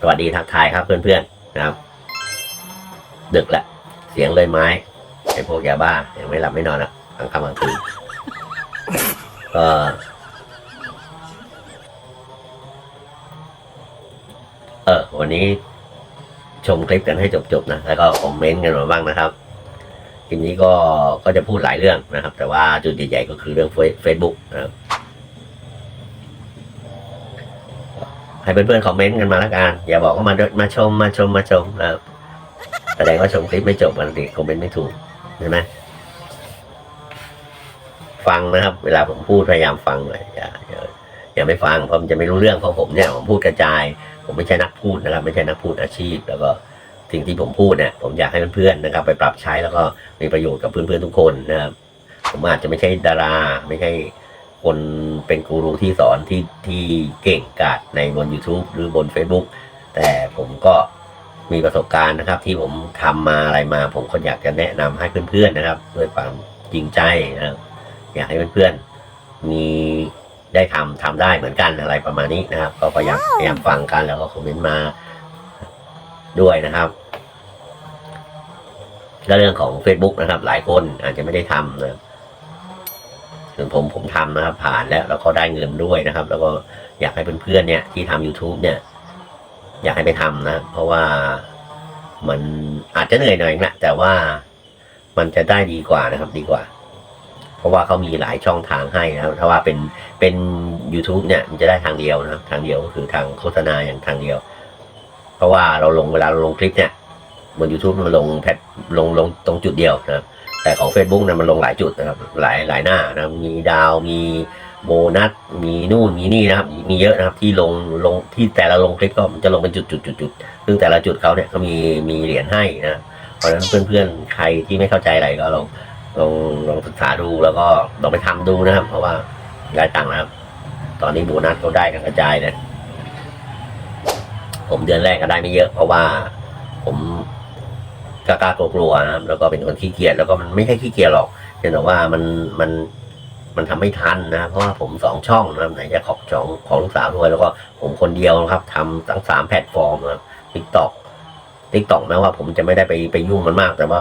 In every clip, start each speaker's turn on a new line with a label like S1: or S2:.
S1: สวัสดีทักทายครับเพื่อนๆนะครับ ดึกละ เสียงเลยไม้ไอ้พวกยาบ้ายังไม่หลับไม่นอนอะกลางค่ำกลางคืนก็เออวันนี้ชมคลิปกันให้จบๆนะแล้วก็คอมเมนต์กันมาบ้างนะครับทีนี้ก็ก็จะพูดหลายเรื่องนะครับ แต่ว่าจุดใหญ่ๆก็คือเรื่องเฟซบุ๊กนะครับ ให้เพื่อนๆคอมเมนต์กันมาล้วกัน อย่าบอกว่ามาดมาชมมาชมมาชมนะครับแสดงว่าชมคลิปไม่จบมันดิคอมเมนต์ไม่ถูกใช่ไหมฟังนะครับ เวลาผมพูดพยายามฟังหน่อยอย่าอย่าอย่าไม่ฟังเพราะมันจะไม่รู้เรื่องเพราะผมเนี่ยผมพูดกระจาย ผมไม่ใช่นักพูดนะครับ ไม่ใช่นักพูดอาชีพ แล้วก็สิ่งที่ผมพูดเนี่ยผมอยากให้เพื่อนๆนะครับ ไปปรับใช้แล้วก็มีประโยชน์กับเพื่อนๆทุกคนนะครับ ผมอาจจะไม่ใช่ดารา ไม่ใช่ คนเป็นกูรูที่สอนที่ที่เก่งกาจในบน YouTube หรือบน Facebook แต่ผมก็มีประสบการณ์นะครับ ที่ผมทำมาอะไรมา ผมก็อยากจะแนะนำให้เพื่อนๆนะครับ ด้วยความจริงใจนะครับอยากให้เพื่อนๆมีได้ทำทำได้เหมือนกันอะไรประมาณนี้นะครับ ก็พยายามพยายามฟังกันแล้วก็คอมเมนต์มาด้วยนะครับก็เรื่องของ Facebook นะครับ หลายคนอาจจะไม่ได้ทำนะครับ ส่วนผมผมทำนะครับ ผ่านแล้วแล้วก็ได้เงินด้วยนะครับ แล้วก็อยากให้เพื่อนๆเนี่ยที่ทำ YouTube เนี่ย อยากให้ไปทำนะเพราะว่ามันอาจจะเหนื่อยหน่อยนะแต่ว่ามันจะได้ดีกว่านะครับดีกว่า เพราะว่าเขามีหลายช่องทางให้นะครับถ้าว่าเป็นเป็น YouTube เนี่ยมันจะได้ทางเดียวนะครับ ทางเดียวก็คือทางโฆษณาอย่างทางเดียว เพราะว่าเราลงเวลาเราลงคลิปเนี่ยบน YouTube มันลงแพทลงลงตรงจุดเดียวนะครับ แต่ของ Facebook นะมันลงหลายจุดนะครับ หลายหลายหน้านะมีดาวมีโบนัสมีนู่นมีนี่นะครับ มีเยอะนะครับที่ลงลงที่แต่ละลงคลิปก็มันจะลงเป็นจุดจุดจุดจุดซึ่งแต่ละจุดเขาเนี่ยก็มีมีเหรียญให้นะเพราะฉะนั้นเพื่อนๆ ใครที่ไม่เข้าใจอะไรก็ลองลองลองศึกษาดูแล้วก็ลองไปทำดูนะครับ เพราะว่าได้ตังค์นะครับ ตอนนี้โบนัสเขาได้กันกระจายนะผมเดือนแรกก็ได้ไม่เยอะ เพราะว่าผม กล้ากลัวๆนะครับแล้วก็เป็นคนขี้เกียจแล้วก็มันไม่ใช่ขี้เกียจหรอกเพียงแต่ว่ามันมันมันทำไม่ทันนะ เพราะว่าผมสองช่องนะไหนจะขอบช่องของลูกสาวด้วยแล้วก็ผมคนเดียวนะครับทำทั้งสามแพลตฟอร์มนะครับทิกตอกทิกตอกแม้ว่าผมจะไม่ได้ไปไปยุ่งมันมากแต่ว่า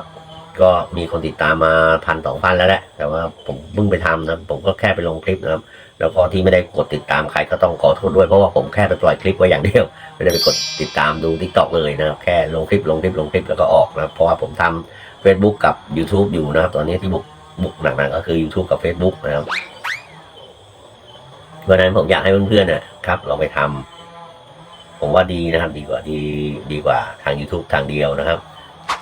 S1: ก็มีคนติดตามมาพันสองพันแล้วแหละ แต่ว่าผมเพิ่งไปทำนะ ผมก็แค่ไปลงคลิปนะครับ แล้วก็ที่ไม่ได้กดติดตามใครก็ต้องขอโทษด้วยเพราะว่าผมแค่ไปปล่อยคลิปไว้อย่างเดียว ไม่ได้ไปกดติดตามดูทิกตอกเลยนะครับแค่ลงคลิปลงคลิปลงคลิปแล้วก็ออกนะเพราะว่าผมทำ Facebook กับ YouTube อยู่นะครับตอนนี้ที่บุกบุกหนักๆก็คือ YouTube กับ Facebook นะครับเพราะนั้นผมอยากให้เพื่อนๆนะครับลองไปทำผมว่าดีนะครับ ดีกว่าดีดีกว่าทาง YouTube ทางเดียวนะครับ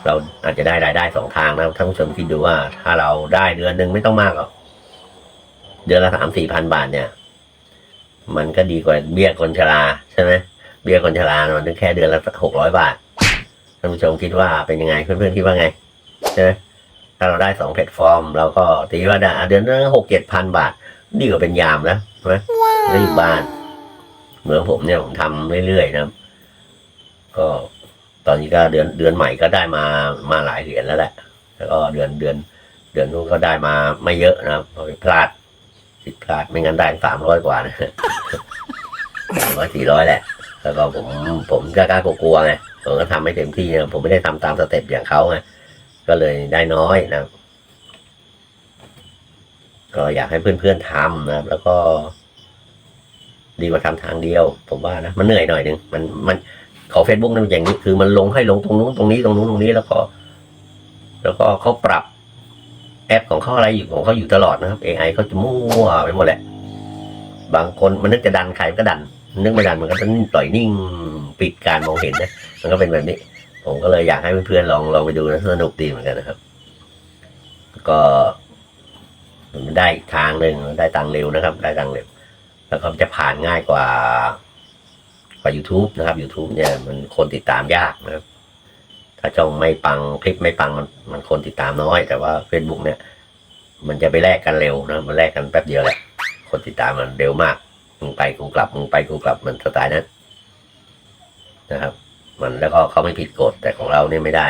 S1: เราอาจจะได้รายได้สองทางนะครับท่านผู้ชมคิดดูว่าถ้าเราได้เดือนหนึ่งไม่ต้องมากหรอก เดือนละสามสี่พันบาทเนี่ย มันก็ดีกว่าเบี้ยคนชราใช่ไหมเบี้ยคนชรามันแค่เดือนละหกร้อยบาทท่านผู้ชมคิดว่าเป็นยังไงเพื่อนๆคิดว่าไงใช่ไหมถ้าเราได้สองแพลตฟอร์มเราก็ตีว่าได้เดือนละหกเจ็ดพันบาทดีกว่าเป็นยามนะใช่ไหมไม่อยู่บ้าน เหมือนผมเนี่ยผมทำเรื่อยๆนะครับก็ตอนนี้ก็เดือนเดือนใหม่ก็ได้มามาหลายเหรียญแล้วแหละ แล้วก็เดือนเดือนเดือนนู้นก็ได้มาไม่เยอะนะครับเพราะไปพลาด ผิดพลาดไม่งั้นได้สามร้อยกว่านะสามร้อยสี่ร้อยแหละ แล้วก็ผมผมกล้ากลัวๆไงผมก็ทำไม่เต็มที่นะผมไม่ได้ทำตามสเต็ปอย่างเขาไงก็เลยได้น้อยนะก็อยากให้เพื่อนๆทำนะครับ แล้วก็ ดีกว่าทำทางเดียว ผมว่านะมันเหนื่อยหน่อยหนึ่งมันมันของเฟซบุ๊กนั่นอย่างนี้คือมันลงให้ลงตรงนู้นตรงนี้ตรงนู้นตรงนี้แล้วก็ แล้วก็เขาปรับ แอปของเขาอะไรอยู่ของเขาอยู่ตลอดนะครับ AI เขาจะมั่วไปหมดแหละ บางคนมันนึกจะดันใครมันก็ดัน นึกไม่ดันมันก็จะปล่อยนิ่งปิดการมองเห็นนะ มันก็เป็นแบบนี้ ผมก็เลยอยากให้เพื่อนๆลองลองไปดูนะสนุกดีเหมือนกันนะครับ ก็มันได้ทางหนึ่งได้ตังเร็วนะครับ ได้ตังเร็ว แล้วก็จะผ่านง่ายกว่ากว่า YouTube นะครับ YouTube เนี่ยมันคนติดตามยากนะครับ ถ้าช่องไม่ปังคลิปไม่ปังมันมันคนติดตามน้อย แต่ว่า Facebook เนี่ย มันจะไปแลกกันเร็วนะมันแลกกันแป๊บเดียวแหละ คนติดตามมันเร็วมากมึงไปกูกลับมึงไปกูกลับมันสไตล์นั้นนะครับ มันแล้วก็เขาไม่ผิดกฎแต่ของเราเนี่ยไม่ได้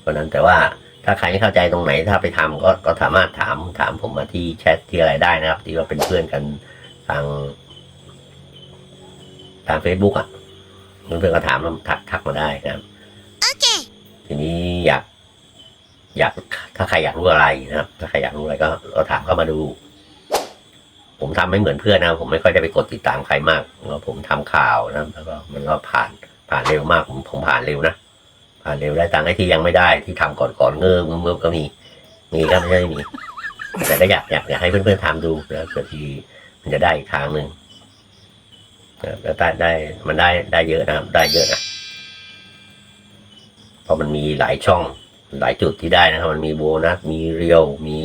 S1: เพราะนั้นแต่ว่าถ้าใครไม่เข้าใจตรงไหนถ้าไปทำก็ก็สามารถถามถามผมมาที่แชทที่อะไรได้นะครับ ที่ว่าเป็นเพื่อนกันทางตามเฟซบุ๊กอะ เพื่อนๆก็ถามแล้วทักทักมาได้นะครับทีนี้อยากอยากถ้าใครอยากรู้อะไรนะครับ ถ้าใครอยากรู้อะไรก็ก็ถามเข้ามาดู ผมทำไม่เหมือนเพื่อนนะ ผมไม่ค่อยได้ไปกดติดตามใครมากแล้วผมทำข่าวนะแล้วก็มันก็ผ่านผ่านเร็วมากผมผมผ่านเร็วนะผ่านเร็วได้ตังค์ไอ้ที่ยังไม่ได้ที่ทำก่อนก่อนๆเงื้อเงื้อก็มี มีก็ไม่ใช่ไม่มีแต่ก็อยากอยากอยากให้เพื่อนๆทำดูนะเผื่อที่มันจะได้อีกทางหนึ่ง นะแล้วได้ได้มันได้ได้เยอะนะครับ ได้เยอะนะเพราะมันมีหลายช่องหลายจุดที่ได้นะครับ มันมีโบนัสมีเรียวมี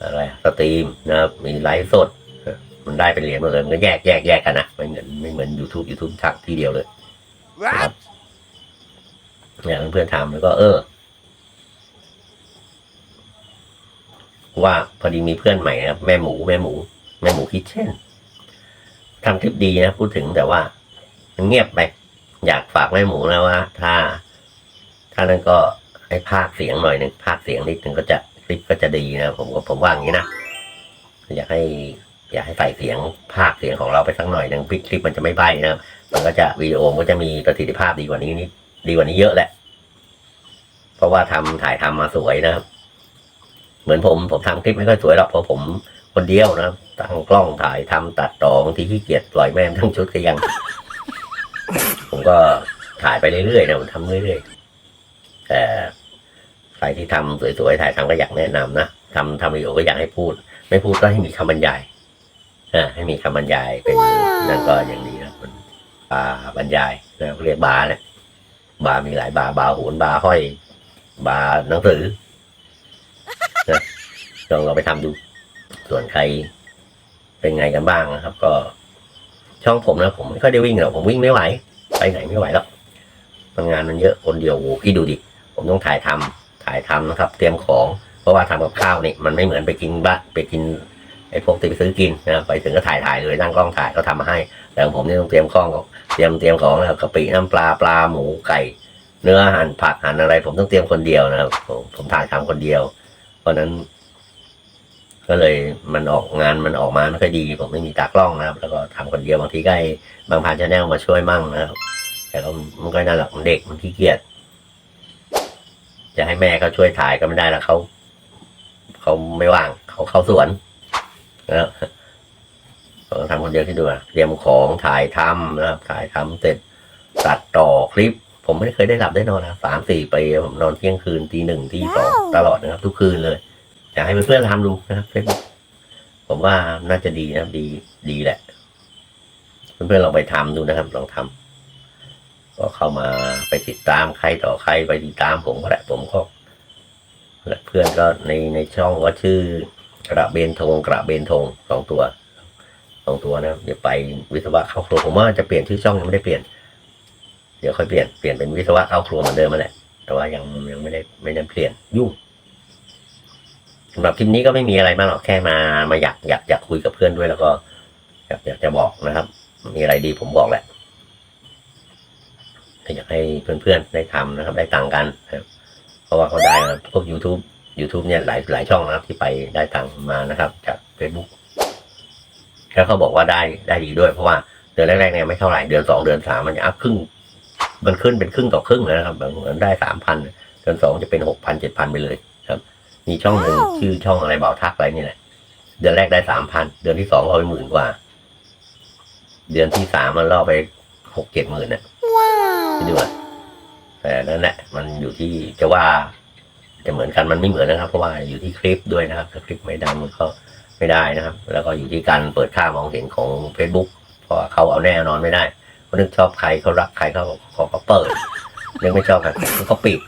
S1: อะไรสตรีมนะครับ มีไลฟ์สด มันได้เป็นเหรียญหมดเลยมันก็แยกแยกแยกกันนะไม่เหมือนไม่เหมือน YouTube YouTube ทักที่เดียวเลยนะครับเนี่ยเพื่อนๆทำแล้วก็เออ ว่าพอดีมีเพื่อนใหม่นะครับแม่หมูแม่หมู แม่หมูคิดเช่น ทำคลิปดีนะพูดถึงแต่ว่ามันเงียบไป อยากฝากแม่หมูนะว่า ถ้า ถ้านั้นก็ให้ภาคเสียงหน่อยหนึ่งภาคเสียงนิดหนึ่งก็จะคลิปก็จะดีนะผมก็ผมว่าอย่างนี้นะอยากให้ อยากให้ใส่เสียงภาคเสียงของเราไปสักหน่อยหนึ่งคลิปมันจะไม่ใบ้นะมันก็จะวิดีโอมันก็จะมีประสิทธิภาพดีกว่านี้นิดดีกว่านี้เยอะแหละ เพราะว่าทำถ่ายทำมาสวยนะครับ เหมือนผมผมทำคลิปไม่ค่อยสวยหรอกเพราะผม คนเดียวนะครับตั้งกล้องถ่ายทำตัดต่อบางทีขี้เกียจปล่อยแม่งทั้งชุดก็ยัง ผมก็ถ่ายไปเรื่อยๆนะผมทำเรื่อยๆแต่ใครที่ทำสวยๆถ่ายทำก็อยากแนะนำนะทำทำวิดีโอก็อยากให้พูด ไม่พูดก็ให้มีคำบรรยายอ่าให้มีคำบรรยายเป็นนั่นก็อย่างดีนะมันบาร์บรรยายนะเรียกบาร์เนี่ยบาร์มีหลายบาร์บาร์โหนบาร์ห้อย บาร์หนังสือลองเราไปทำดู ส่วนใครเป็นไงกันบ้างนะครับ ก็ ช่องผมนะผมไม่ค่อยได้วิ่งหรอกผมวิ่งไม่ไหว ไปไหนไม่ไหวหรอกมันงานมันเยอะคนเดียวโอ้โหพี่ดูดิผมต้องถ่ายทำถ่ายทำนะครับ เตรียมของ เพราะว่าทำกับข้าวนี่มันไม่เหมือนไปกินบ้านไปกินไอ้พวกที่ไปซื้อกินนะไปถึงก็ถ่ายถ่ายเลยนั่งกล้องถ่ายเขาทำมาให้ แต่ของผมนี่ต้องเตรียมข้องเตรียมเตรียมของนะครับกะปิน้ำปลาปลาหมูไก่ เนื้อหั่นผักหั่นอะไร ผมต้องเตรียมคนเดียวนะครับผมผมถ่ายทำคนเดียว เพราะนั้น ก็เลยมันออกงานมันออกมาไม่ค่อยดีผมไม่มีตากล้องนะครับ แล้วก็ทำคนเดียวบางทีก็ให้บางพานชาแนลมาช่วยมั่งนะครับ แต่ก็มันก็นั่นแหละมันเด็กมันขี้เกียจจะให้แม่เขาช่วยถ่ายก็ไม่ได้แล้วเขาเขาไม่ว่างเขาเข้าสวนนะครับก็ทำคนเดียวที่ดูอะเตรียมของถ่ายทำนะครับ ถ่ายทำเสร็จตัดต่อคลิป ผมไม่เคยได้หลับได้นอนนะสามสี่ปีผมนอนเที่ยงคืนตีหนึ่งตีสองตลอดนะครับ ทุกคืนเลย อยากให้เพื่อนๆทำดูนะครับเฟซบุ๊กผมว่าน่าจะดีนะครับ ดีดีแหละ เพื่อนๆลองไปทำดูนะครับ ลองทำก็เข้ามาไปติดตามใครต่อใครไปติดตามผมก็แหละผมก็และเพื่อนก็ในในช่องก็ชื่อกระเบนธงกระเบนธงสองตัวสองตัวนะเดี๋ยวไปวิศวะเข้าครัวผมว่าจะเปลี่ยนชื่อช่องยังไม่ได้เปลี่ยน เดี๋ยวค่อยเปลี่ยนเปลี่ยนเป็นวิศวะเข้าครัวเหมือนเดิมมาแหละแต่ว่ายังยังไม่ได้ไม่ได้เปลี่ยนยุ่ง สำหรับคลิปนี้ก็ไม่มีอะไรมากหรอกแค่มามาอยากอยากอยากคุยกับเพื่อนด้วยแล้วก็อยากอยากจะบอกนะครับ มีอะไรดีผมบอกแหละอยากให้เพื่อนๆได้ทำนะครับ ได้ตังกันนะครับเพราะว่าเขาได้นะพวก YouTube YouTube เนี่ยหลายหลายช่องนะครับ ที่ไปได้ตังมานะครับ จาก Facebook แล้วเขาบอกว่าได้ได้ดีด้วย เพราะว่าเดือนแรกๆเนี่ยไม่เท่าไหร่เดือนสองเดือนสามมันจะอัพครึ่ง มันขึ้นเป็นครึ่งต่อครึ่งเลยนะครับเหมือนได้สามพันเดือนสองจะเป็นหกพันเจ็ดพันไปเลย มีช่องหนึ่งชื่อช่องอะไรเบาทักอะไรนี่แหละ เดือนแรกได้สามพัน เดือนที่สองล่อไปหมื่นกว่า เดือนที่สามมันล่อไปหกเจ็ดหมื่นเนี่ยคิดดูว่าแต่นั่นแหละ มันอยู่ที่จะว่า จะเหมือนกันมันไม่เหมือนนะครับ เพราะว่าอยู่ที่คลิปด้วยนะครับถ้าคลิปไม่ดังมันก็ไม่ได้นะครับ แล้วก็อยู่ที่การเปิดค่ามองเห็นของ Facebook เพราะว่าเขาเอาแน่นอนไม่ได้เขานึกชอบใครเขารักใครเขาเขาก็เปิดนึกไม่ชอบใครเขาก็ปิด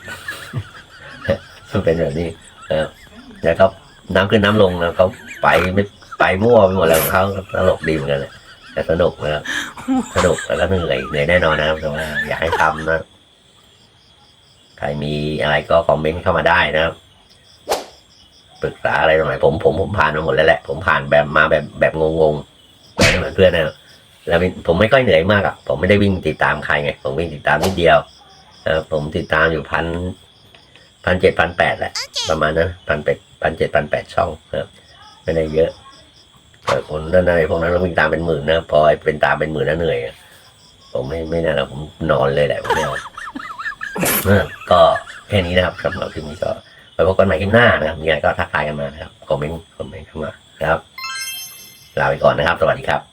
S1: มันเป็นแบบนี้ แล้วก็น้ำขึ้นน้ำลงนะเขาไปไม่ไปมั่วไปหมดแล้วของเขาตลกดีเหมือนกันแหละแต่สนุกนะครับสนุกแล้วก็เหนื่อยเหนื่อยแน่นอนนะครับแต่ว่าอยากให้ทำนะใครมีอะไรก็คอมเมนต์เข้ามาได้นะครับปรึกษาอะไรตรงไหนผมผมผมผ่านมาหมดแล้วแหละ ผมผ่านแบบมาแบบแบบงงๆแบบเหมือนเพื่อนนะแล้วผมไม่ค่อยเหนื่อยมากอะผมไม่ได้วิ่งติดตามใครไงผมวิ่งติดตามนิดเดียวเออผมติดตามอยู่พัน พันเจ็ดพันแปดแหละ ประมาณนั้นพันแปดพันเจ็ดพันแปดช่องนะครับไม่ได้เยอะแต่คนนั่นอะไรพวกนั้นเราวิ่งตามเป็นหมื่นนะพอเป็นตามเป็นหมื่นน่ะเหนื่อยอะผมไม่ไม่นานแล้วผมนอนเลยแหละผมเนี่ยเออก็แค่นี้นะครับสำหรับคลิปนี้ก็ไปพบกันใหม่คลิปหน้านะครับมีอะไรก็ทักทายกันมานะครับคอมเมนต์คอมเมนต์เข้ามานะครับลาไปก่อนนะครับ สวัสดีครับ